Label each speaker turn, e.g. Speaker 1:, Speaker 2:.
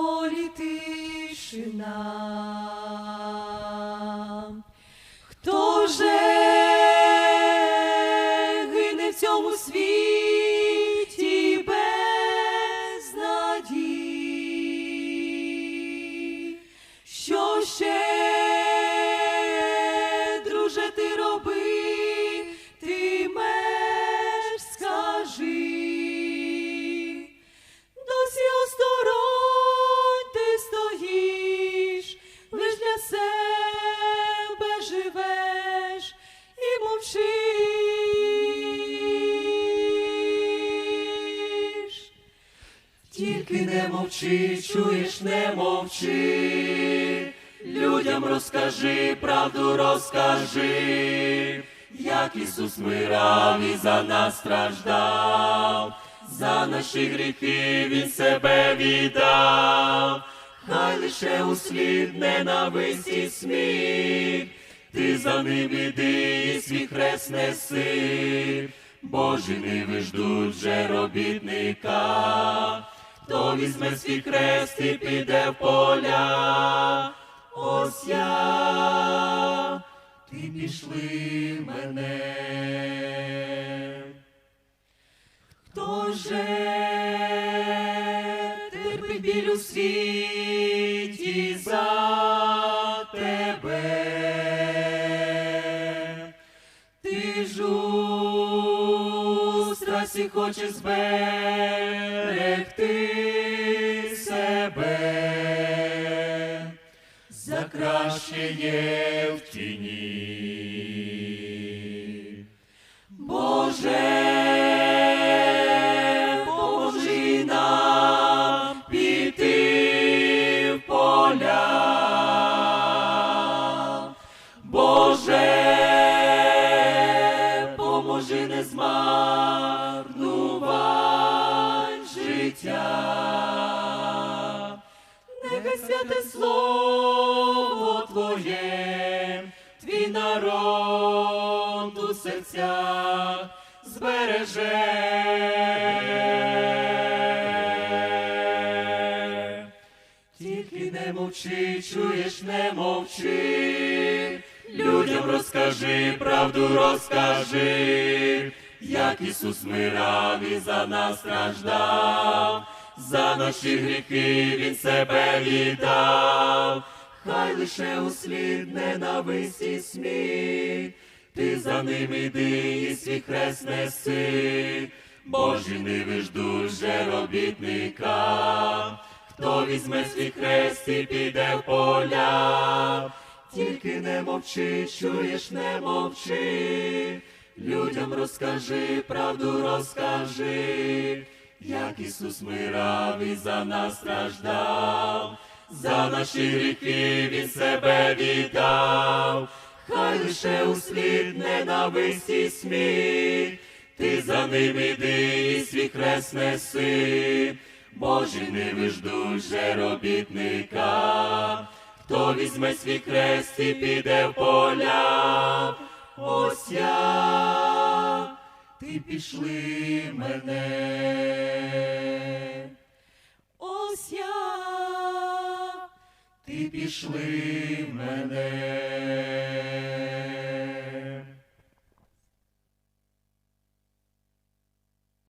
Speaker 1: полі тишина, хто же гине в цьому світі без надії? що ще Тільки не мовчи, чуєш, не мовчи, людям розкажи, правду розкажи, як Ісус мирав і за нас страждав, за наші гріхи Він себе віддав, хай лише услід ненависті сміх, ти за ним іди і свій хрест неси. Божі ниви ждуть же робітника, хто візьме свій хрест і піде в поля. Ось я, ти пішли мене. Хто же терпить біль світі за тебе? Ти ж у хоче зберегти себе, за краще є в тіні. Святе слово Твоє, твій народ у серцях збереже. Тільки не мовчи, чуєш, не мовчи, людям розкажи, правду розкажи, як Ісус мирав і за нас страждав, за наші гріхи Він себе віддав, хай лише услід ненависті сміх, ти за ним іди і свій хрест неси, Божі ниви ждуть же робітника. Хто візьме свій хрест і піде в поля, тільки не мовчи, чуєш, не мовчи, людям розкажи, правду розкажи, як Ісус мирав і за нас страждав, за наші гріхи Він себе віддав, хай лише услід ненависті сміх, ти за ним іди і свій хрест неси. Божі ниви ждуть робітника, хто візьме свій хрест і піде в поля. Ось я, ти пішли мене. Ось я, ти пішли мене.